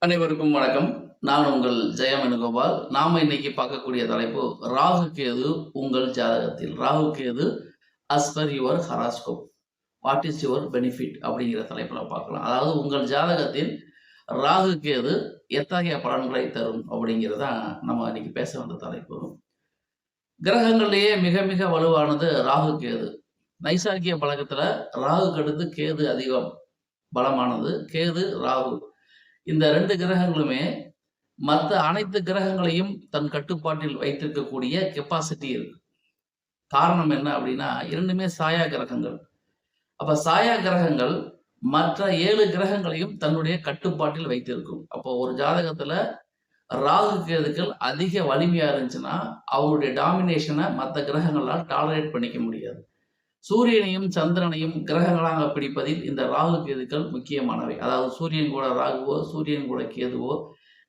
அனைவருக்கும் வணக்கம். நான் உங்கள் ஜெயமனுகோபால் நாம் நாம இன்னைக்கு பார்க்கக்கூடிய தலைப்பு ராகு கேது உங்கள் ஜாதகத்தில். Rahu Ketu as per your horoscope what is your benefit அப்படிங்கிற தலைப்பில் பார்க்கலாம். அதாவது உங்கள் ஜாதகத்தில் ராகு கேது எத்தகைய பலன்களை தரும் அப்படிங்கிறத நம்ம இன்னைக்கு பேச வந்த தலைப்பு. கிரகங்களிலேயே மிக மிக வலுவானது ராகு கேது. நைசாக்கிய பழக்கத்துல ராகு கடுத்து கேது அதிகம் பலமானது. கேது ராகு. இந்த ரெண்டு கிரகங்களுமே மற்ற அனைத்து கிரகங்களையும் தன் கட்டுப்பாட்டில் வைத்திருக்கக்கூடிய கெப்பாசிட்டி இருக்கு. காரணம் என்ன அப்படின்னா இரண்டுமே சாயா கிரகங்கள். அப்ப சாயா கிரகங்கள் மற்ற ஏழு கிரகங்களையும் தன்னுடைய கட்டுப்பாட்டில் வைத்திருக்கும். அப்போ ஒரு ஜாதகத்துல ராகு கேதுக்கள் அதிக வலிமையா இருந்துச்சுன்னா அவருடைய டாமினேஷனை மற்ற கிரகங்களால் டாலரேட் பண்ணிக்க முடியாது. சூரியனையும் சந்திரனையும் கிரகங்களாக பிடிப்பதில் இந்த ராகு கேதுக்கள் முக்கியமானவை. அதாவது சூரியன் கூட ராகுவோ சூரியன் கூட கேதுவோ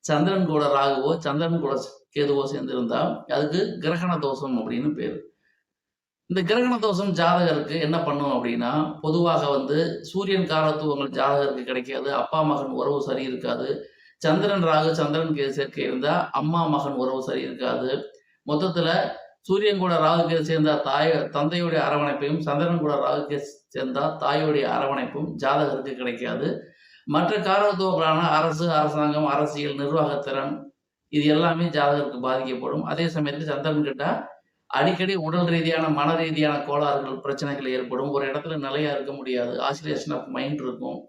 சந்திரன் கூட ராகுவோ சந்திரன் கூட கேதுவோ சேர்ந்திருந்தால் அதுக்கு கிரகண தோஷம் அப்படின்னு பேர். இந்த கிரகண தோஷம் ஜாதகருக்கு என்ன பண்ணும் அப்படின்னா பொதுவாக வந்து சூரியன் காரத்துவங்கள் ஜாதகருக்கு கிடைக்காது அப்பா மகன் உறவு சரி இருக்காது சந்திரன் ராகு சந்திரன் கேது சேர்க்கை இருந்தால் அம்மா மகன் உறவு சரி இருக்காது மொத்தத்தில் சூரியன் கூட ராகுக்கு சேர்ந்தா தாய் தந்தையுடைய அரவணைப்பையும் சந்திரன் கூட ராகுக்கு சேர்ந்தால் தாயுடைய அரவணைப்பும் ஜாதகருக்கு கிடைக்காது. மற்ற காரத்துவங்களான அரசு அரசாங்கம் அரசியல் நிர்வாகத்திறன் இது எல்லாமே ஜாதகருக்கு பாதிக்கப்படும். அதே சமயத்தில் சந்திரன் கிட்ட அடிக்கடி உடல் ரீதியான மன ரீதியான கோளாறுகள் பிரச்சனைகள் ஏற்படும். ஒரு இடத்துல நிலையா இருக்க முடியாது. ஆசிலேஷன் ஆஃப் மைண்ட் இருக்கும்.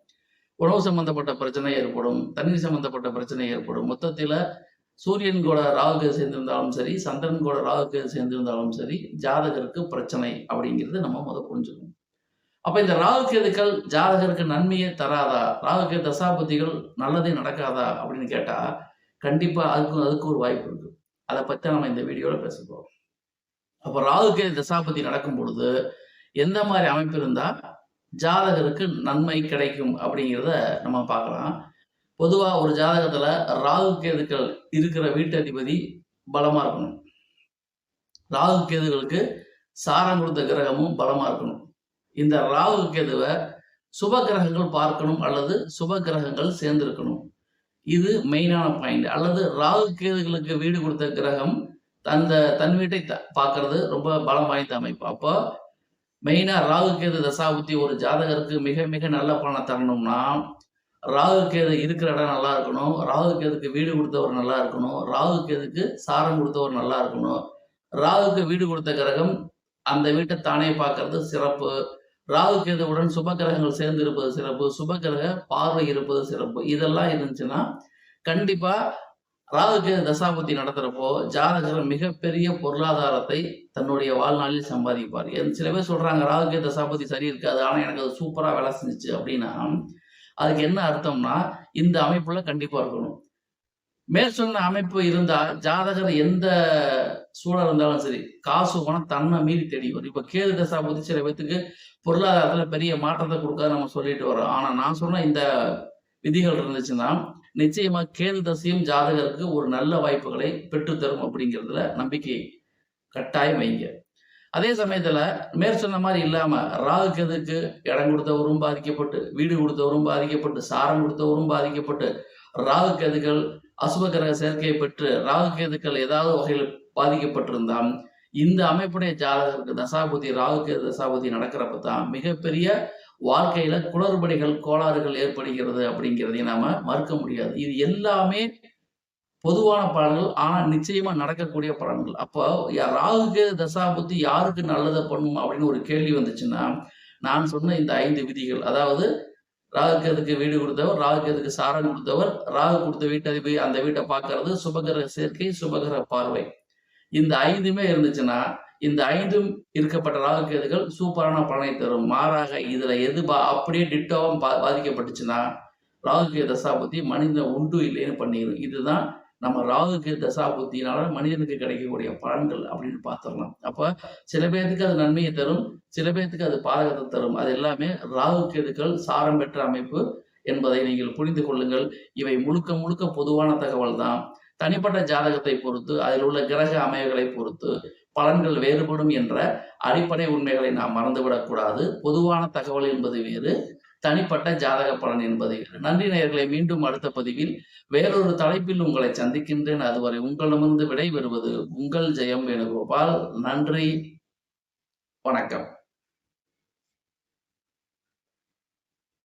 உணவு சம்பந்தப்பட்ட பிரச்சனை ஏற்படும். தண்ணீர் சம்பந்தப்பட்ட பிரச்சனை ஏற்படும். மொத்தத்தில் சூரியன் கூட ராகுக்கு சேர்ந்திருந்தாலும் சரி சந்திரன் கூட ராகுக்கு சேர்ந்திருந்தாலும் சரி ஜாதகருக்கு பிரச்சனை அப்படிங்கிறது நம்ம முதல் புரிஞ்சுக்கணும். அப்ப இந்த ராகு கேதுக்கள் ஜாதகருக்கு நன்மையே தராதா? ராகுக்கு தசாபதிகள் நல்லதே நடக்காதா அப்படின்னு கேட்டா கண்டிப்பா அதுக்கு அதுக்கு ஒரு வாய்ப்பு இருக்கு. அதை பத்தி நம்ம இந்த வீடியோல பேச போறோம். அப்ப ராகுக்கு தசாபதி நடக்கும் பொழுது எந்த மாதிரி அமைப்பு இருந்தா ஜாதகருக்கு நன்மை கிடைக்கும் அப்படிங்கிறத நம்ம பார்க்கலாம். பொதுவாக ஒரு ஜாதகத்தில் ராகு கேதுக்கள் இருக்கிற வீட்டதிபதி பலமாக இருக்கணும். ராகு கேதுகளுக்கு சாரம் கொடுத்த கிரகமும் பலமாக இருக்கணும். இந்த ராகு கேதுவை சுப கிரகங்கள் பார்க்கணும் அல்லது சுப கிரகங்கள் சேர்ந்திருக்கணும். இது மெயினான பாயிண்ட். அல்லது ராகு கேதுகளுக்கு வீடு கொடுத்த கிரகம் அந்த தன் வீட்டை த- ரொம்ப பலம் வாய்ந்த அமைப்பு. அப்போ மெயினாக ராகு கேது தசாபுத்தி ஒரு ஜாதகருக்கு மிக மிக நல்ல பலனை தரணும்னா ராகு இருக்கிற இடம் நல்லா இருக்கணும். ராகு கேதுக்கு வீடு கொடுத்தவர் நல்லா இருக்கணும். ராகு கேதுக்கு சாரம் கொடுத்தவர் நல்லா இருக்கணும். ராகுக்கு வீடு கொடுத்த கிரகம் அந்த வீட்டை தானே பார்க்கறது சிறப்பு. ராகுக்கேதுவுடன் சுப கிரகங்கள் சேர்ந்து இருப்பது சிறப்பு. சுப கிரக பார்வை இருப்பது சிறப்பு. இதெல்லாம் இருந்துச்சுன்னா கண்டிப்பா ராகு கேது தசாபுத்தி நடத்துறப்போ ஜாதகர் மிகப்பெரிய பொருளாதாரத்தை தன்னுடைய வாழ்நாளில் சம்பாதிப்பார். என் சில பேர் சொல்றாங்க ராகு கேது தசாபுத்தி சரி இருக்காது. ஆனா எனக்கு அது சூப்பரா வேலை செஞ்சுச்சு அப்படின்னா அதுக்கு என்ன அர்த்தம்னா இந்த அமைப்புல கண்டிப்பா இருக்கணும். மேல் சொன்ன அமைப்பு இருந்தா ஜாதகர் எந்த சூழல் இருந்தாலும் சரி காசு பணம் தன்னை மீறி தேடி வரும். இப்ப கேது தசா புத்தி சில பேத்துக்கு பொருளாதாரத்துல பெரிய மாற்றத்தை கொடுக்காத நம்ம சொல்லிட்டு வரோம் ஆனா நான் சொன்ன இந்த விதிகள் இருந்துச்சுன்னா நிச்சயமா கேது தசையும் ஜாதகருக்கு ஒரு நல்ல வாய்ப்புகளை பெற்றுத்தரும் அப்படிங்கிறதுல நம்பிக்கை கட்டாயம் வைங்க. அதே சமயத்தில் மேற் சொன்ன மாதிரி இல்லாமல் ராகு எதுக்கு? இடம் கொடுத்தவரும் பாதிக்கப்பட்டு வீடு கொடுத்தவரும் பாதிக்கப்பட்டு சாரம் கொடுத்தவரும் பாதிக்கப்பட்டு ராகு கேதுகள் அசுபகிரக சேர்க்கை சேர்க்கையை பெற்று ராகு கேதுக்கள் ஏதாவது வகையில் பாதிக்கப்பட்டிருந்தால் இந்த அமைப்புடைய ஜாதகருக்கு தசாபதி ராகு கேது தசாபதி நடக்கிறப்ப தான் மிகப்பெரிய வாழ்க்கையில குளறுபடிகள் கோளாறுகள் ஏற்படுகிறது அப்படிங்கிறதையும் நாம மறுக்க முடியாது. இது எல்லாமே பொதுவான பலன்கள் ஆனால் நிச்சயமா நடக்கக்கூடிய பலன்கள். அப்போ யா- ராகு கேது தசாபுத்தி யாருக்கு நல்லதை பண்ணும் அப்படின்னு ஒரு கேள்வி வந்துச்சுன்னா நான் சொன்ன இந்த ஐந்து விதிகள். அதாவது ராகுகேதுக்கு வீடு கொடுத்தவர் ராகுகேதுக்கு சாரம் கொடுத்தவர் ராகு கொடுத்த வீட்டை போய் அந்த வீட்டை பார்க்கறது சுபகிரக சேர்க்கை சுபகிரக பார்வை. இந்த ஐந்துமே இருந்துச்சுன்னா இந்த ஐந்தும் இருக்கப்பட்ட ராகுகேதுகள் சூப்பரான பலனை தரும். மாறாக இதுல எது பா அப்படியே டிட்டோவும் பா பாதிக்கப்பட்டுச்சுன்னா ராகுகே தசாபுத்தி மனிதன் உண்டு இல்லைன்னு பண்ணிடும் இதுதான் நம்ம ராகுகே தசாபுத்தினால மனிதனுக்கு கிடைக்கக்கூடிய பலன்கள் அப்படின்னு பார்த்துடலாம். அப்போ சில பேர்த்துக்கு அது நன்மையை தரும் சில பேர்த்துக்கு அது பாதகத்தை தரும். அது எல்லாமே ராகு கேதுக்கள் சாரம் பெற்ற அமைப்பு என்பதை நீங்கள் புரிந்து கொள்ளுங்கள். இவை முழுக்க முழுக்க பொதுவான தகவல் தான். தனிப்பட்ட ஜாதகத்தை பொறுத்து அதில் உள்ள கிரக அமைவுகளை பொறுத்து பலன்கள் வேறுபடும் என்ற அடிப்படை உண்மைகளை நாம் மறந்துவிடக்கூடாது. பொதுவான தகவல் என்பது வேறு. தனிப்பட்ட ஜாதக பலன் என்பதை நன்றி நேர்களை மீண்டும் அடுத்த பதிவில் வேறொரு தலைப்பில் உங்களை சந்திக்கின்றேன். அதுவரை உங்களிடமிருந்து விடைபெறுவது உங்கள் ஜெயம் வேணுகோபால். நன்றி வணக்கம்.